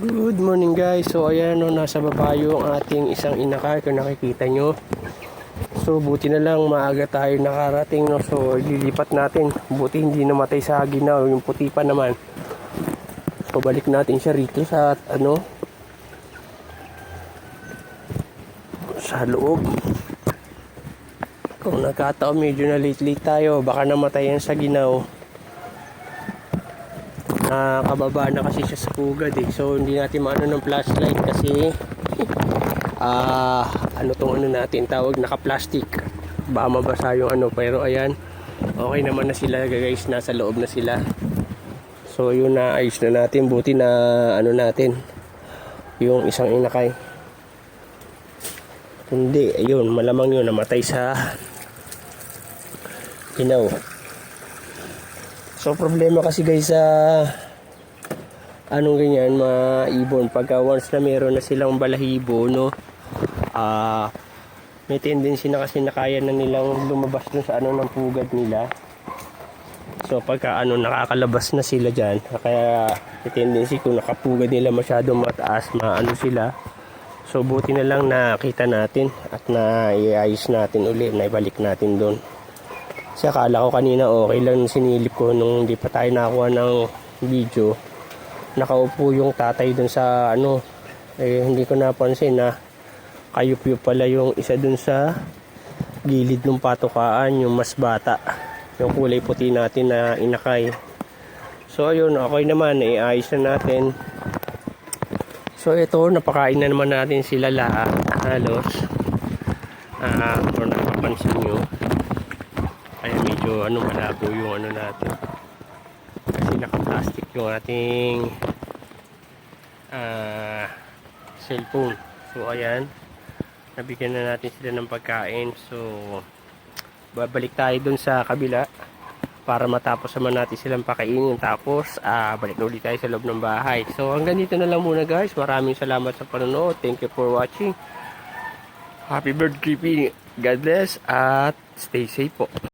Good morning guys. So ayan no, nasa baba yung ating isang inakay kung nakikita nyo. So buti na lang maaga tayo nakarating no. So lilipat natin. Buti hindi namatay sa ginaw. Yung puti pa naman. So balik natin siya rito sa ano sa loob. Kung nagkataon medyo na late late tayo, baka namatay yan sa ginaw. Nakababa na kasi siya sa pugad eh. So hindi natin maano ng flashlight kasi ah ano tong ano natin tawag naka-plastic. Baka mabasa yung ano pero ayan okay naman na sila guys nasa loob na sila. So yun na ayos na natin buti na ano natin yung isang inakay. Hindi, ayun, malamang yun namatay sa ginaw. So problema kasi guys sa anong ganyan mga ibon pagka once na meron na silang balahibo no ah may tendency na kasi na kaya na nilang lumabas dun sa ano ng pugad nila. So pagka ano nakakalabas na sila diyan kaya may tendency kung nakapugad nila masyadong mataas maano sila. So buti na lang nakita natin at na iayos natin uli, naibalik natin doon. Kasi akala ko kanina okay lang sinilip ko nung hindi pa tayo nakakuha ng video. Nakaupo yung tatay dun sa ano, eh hindi ko napansin na kayup pala yung isa dun sa gilid ng patukaan, yung mas bata. Yung kulay puti natin na inakay. So ayun, okay naman, iayos na natin. So ito, napakain na naman natin sila lahat, halos. Ah, kung napapansin nyo. Medyo ano malabo yung ano natin. Kasi naka-plastic yung ating ah, cellphone. So ayan, nabigyan na natin sila ng pagkain. So babalik tayo dun sa kabila para matapos naman natin silang pakainin. Tapos ah, balik na ulit tayo sa loob ng bahay. So hanggang dito na lang muna guys. Maraming salamat sa panonood. Thank you for watching. Happy birthday God bless at stay safe po